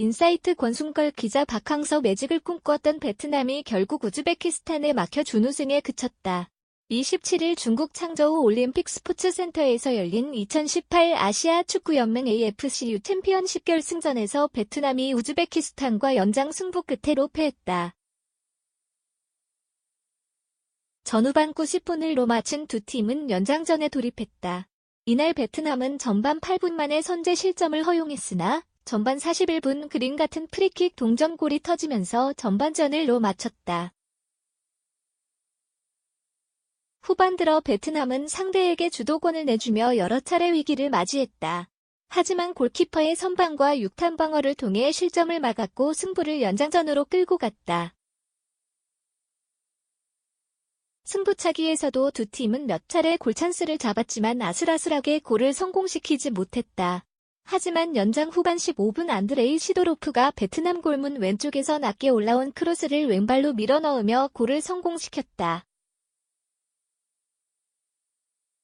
인사이트 권순걸 기자 박항서 매직을 꿈꿨던 베트남이 결국 우즈베키스탄에 막혀 준우승에 그쳤다. 27일 중국 창저우 올림픽 스포츠센터에서 열린 2018 아시아 축구연맹 AFCU 챔피언십 결승전에서 베트남이 우즈베키스탄과 연장 승부 끝에 패했다. 전후반 90분을 맞춘 두 팀은 연장전에 돌입했다. 이날 베트남은 전반 8분 만에 선제 실점을 허용했으나 전반 41분 그림 같은 프리킥 동점골이 터지면서 전반전을 로 마쳤다. 후반 들어 베트남은 상대에게 주도권을 내주며 여러 차례 위기를 맞이했다. 하지만 골키퍼의 선방과 육탄 방어를 통해 실점을 막았고 승부를 연장전으로 끌고 갔다. 승부차기에서도 두 팀은 몇 차례 골찬스를 잡았지만 아슬아슬하게 골을 성공시키지 못했다. 하지만 연장 후반 15분 안드레이 시도로프가 베트남 골문 왼쪽에서 낮게 올라온 크로스를 왼발로 밀어넣으며 골을 성공시켰다.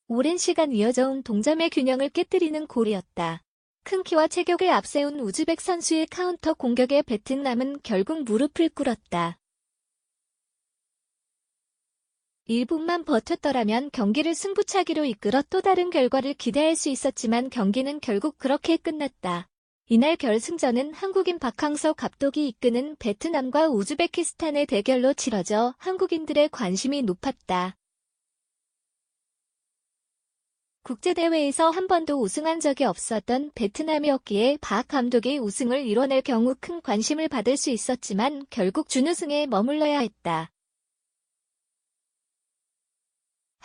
오랜 시간 이어져온 동점의 균형을 깨뜨리는 골이었다. 큰 키와 체격을 앞세운 우즈벡 선수의 카운터 공격에 베트남은 결국 무릎을 꿇었다. 1분만 버텼더라면 경기를 승부차기로 이끌어 또 다른 결과를 기대할 수 있었지만 경기는 결국 그렇게 끝났다. 이날 결승전은 한국인 박항서 감독이 이끄는 베트남과 우즈베키스탄의 대결로 치러져 한국인들의 관심이 높았다. 국제대회에서 한 번도 우승한 적이 없었던 베트남이었기에 박 감독이 우승을 이뤄낼 경우 큰 관심을 받을 수 있었지만 결국 준우승에 머물러야 했다.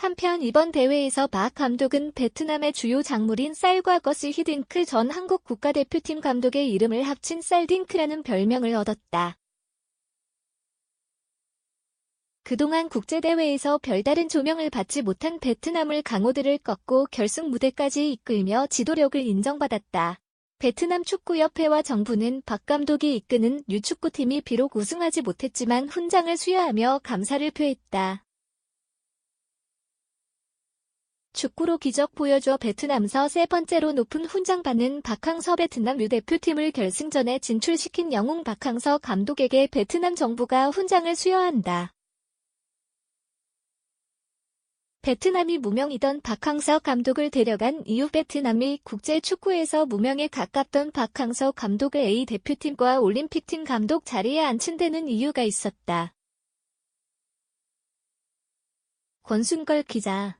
한편 이번 대회에서 박 감독은 베트남의 주요 작물인 쌀과 거스 히딩크 전 한국 국가대표팀 감독의 이름을 합친 쌀딩크라는 별명을 얻었다. 그동안 국제대회에서 별다른 조명을 받지 못한 베트남을 강호들을 꺾고 결승 무대까지 이끌며 지도력을 인정받았다. 베트남 축구협회와 정부는 박 감독이 이끄는 유축구팀이 비록 우승하지 못했지만 훈장을 수여하며 감사를 표했다. 축구로 기적 보여줘 베트남서 세 번째로 높은 훈장 받는 박항서 베트남 유 대표팀을 결승전에 진출시킨 영웅 박항서 감독에게 베트남 정부가 훈장을 수여한다. 베트남이 무명이던 박항서 감독을 데려간 이후 베트남이 국제 축구에서 무명에 가깝던 박항서 감독을 A 대표팀과 올림픽팀 감독 자리에 앉힌 데는 이유가 있었다. 권순걸 기자